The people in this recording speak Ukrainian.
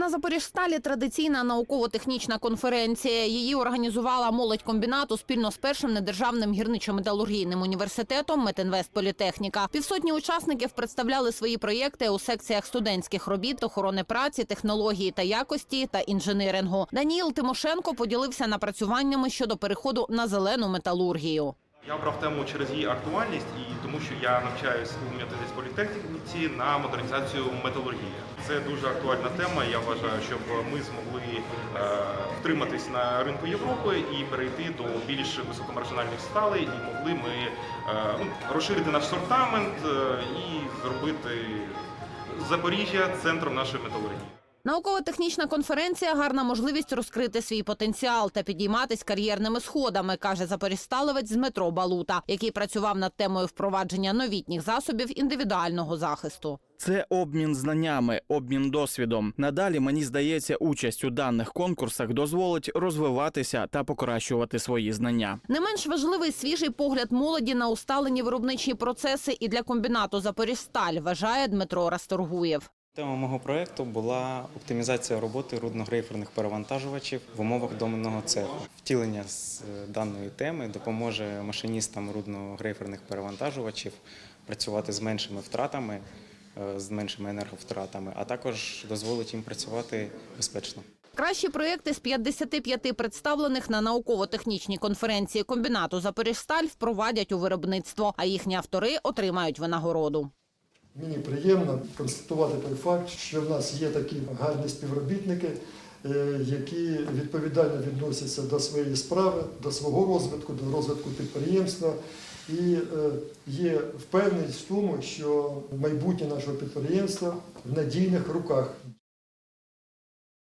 На Запоріжсталі традиційна науково-технічна конференція. Її організувала молодь комбінату спільно з першим недержавним гірничо-металургійним університетом Метинвестполітехніка. Півсотні учасників представляли свої проєкти у секціях студентських робіт, охорони праці, технології та якості та інженерингу. Даніїл Тимошенко поділився напрацюваннями щодо переходу на зелену металургію. Я обрав тему через її актуальність і тому, що я навчаюсь у Методист політехніці на модернізацію металургії. Це дуже актуальна тема. Я вважаю, щоб ми змогли е, втриматись на ринку Європи і перейти до більш високомаржинальних сталей, і могли ми е, ну, розширити наш сортамент е, і зробити Запоріжжя центром нашої металургії. Науково-технічна конференція гарна можливість розкрити свій потенціал та підійматись кар'єрними сходами, каже запоріжсталевець з метро Балута, який працював над темою впровадження новітніх засобів індивідуального захисту. Це обмін знаннями, обмін досвідом. Надалі мені здається, участь у даних конкурсах дозволить розвиватися та покращувати свої знання. Не менш важливий свіжий погляд молоді на усталені виробничі процеси і для комбінату Запоріжсталь, вважає Дмитро Расторгуєв. Тема мого проєкту була оптимізація роботи рудно-грейферних перевантажувачів в умовах доменного цеху. Втілення з е, даної теми допоможе машиністам рудно-грейферних перевантажувачів працювати з меншими втратами, е, з меншими енерговтратами, а також дозволить їм працювати безпечно. Кращі проєкти з 55 представлених на науково-технічній конференції комбінату Запоріжсталь впровадять у виробництво, а їхні автори отримають винагороду. Мені приємно констатувати той факт, що в нас є такі гарні співробітники, е, які відповідально відносяться до своєї справи, до свого розвитку, до розвитку підприємства. І е, є впевненість в тому, що майбутнє нашого підприємства в надійних руках.